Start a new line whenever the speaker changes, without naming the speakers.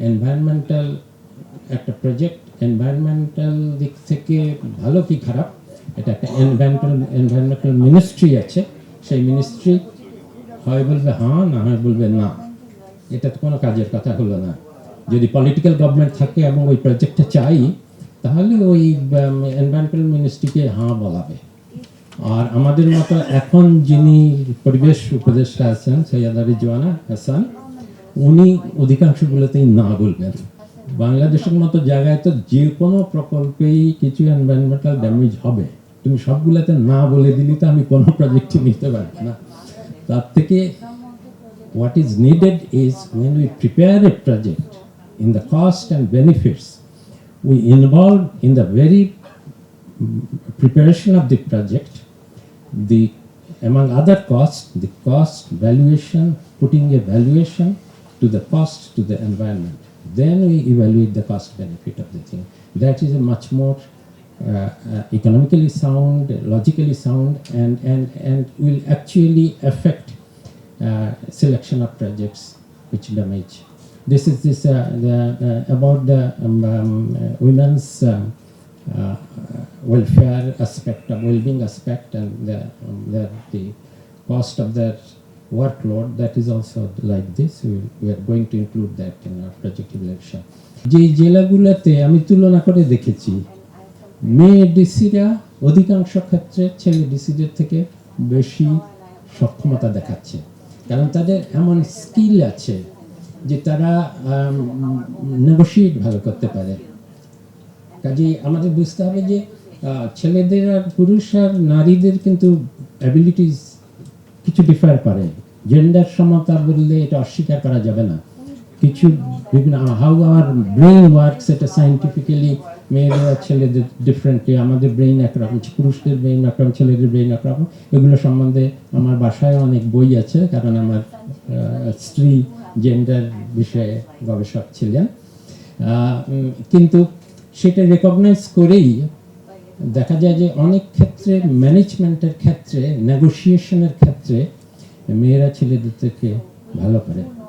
Environmental একটা project environmental দিক থেকে ভালো কি খারাপ? এটা একটা এনভায়রনমেন্টাল এনভায়রনমেন্টাল মিনিস্ট্রি আছে। সেই মিনিস্ট্রি হয় বলবে হ্যাঁ না হয় বলবে, না। এটা তো কোনো কাজের কথা হলো না। যদি পলিটিক্যাল গভর্নমেন্ট থাকে এবং ওই প্রজেক্টটা চাই, তাহলে ওই এনভায়রনমেন্টাল মিনিস্ট্রিকে হাঁ বলাবে। আর আমাদের মতো এখন যিনি পরিবেশ উপদেষ্টা আছেন, সৈয়দ আলী জোয়ানা হাসান উনি অধিকাংশগুলোতেই না বলবেন। বাংলাদেশের মতো জায়গায় তো যে কোনো প্রকল্পেই কিছু এনভায়রনমেন্টাল ড্যামেজ হবে। তুমি সবগুলোতে না বলে দিলে তো আমি কোনো প্রজেক্টই নিতে পারব না। তার থেকে what is needed is when we prepare a project in the cost and benefits we involve in the very preparation of the project the among other cost the cost valuation putting a valuation to the cost to the environment then we evaluate the cost benefit of the thing that is a much more uh, uh, economically sound logically sound and and and will actually affect uh, selection of projects which damage. This is this uh, the, about the um, um, women's um, uh, welfare aspect, well-being aspect, and the, um, the, the cost of their workload. That is also like this. We, we are going to include that in our project evaluation. যে জেলাগুলোতে আমি তুলনা করে দেখেছি মেয়ে ডিসিরা অধিকাংশ ক্ষেত্রে ছেলে ডিসিদের থেকে বেশি সক্ষমতা দেখাচ্ছে কারণ তাদের এমন স্কিল আছে যে তারা নেগোসিয়েট ভালো করতে পারে কাজেই আমাদের বুঝতে হবে যে ছেলেদের আর পুরুষ আর নারীদের কিন্তু অ্যাবিলিটিস কিছু ডিফার করে। জেন্ডার সমতা বললে এটা অস্বীকার করা যাবে না। কিছু বিভিন্ন হাউ আওয়ার ব্রেন ওয়ার্কস এটা সাইন্টিফিক্যালি মেয়েদের আর ছেলেদের ডিফারেন্টলি আমাদের ব্রেন একরকম, পুরুষদের ব্রেন একরকম, ছেলেদের ব্রেন একরকম। এগুলো সম্বন্ধে আমার বাসায় অনেক বই আছে, কারণ আমার স্ত্রী জেন্ডার বিষয়ে গবেষক ছিলেন। কিন্তু সেটা রেকগনাইজ করেই দেখা যায় যে অনেক ক্ষেত্রে ম্যানেজমেন্টের ক্ষেত্রে নেগোসিয়েশনের ক্ষেত্রে মেয়েরা ছেলেদের থেকে ভালো করে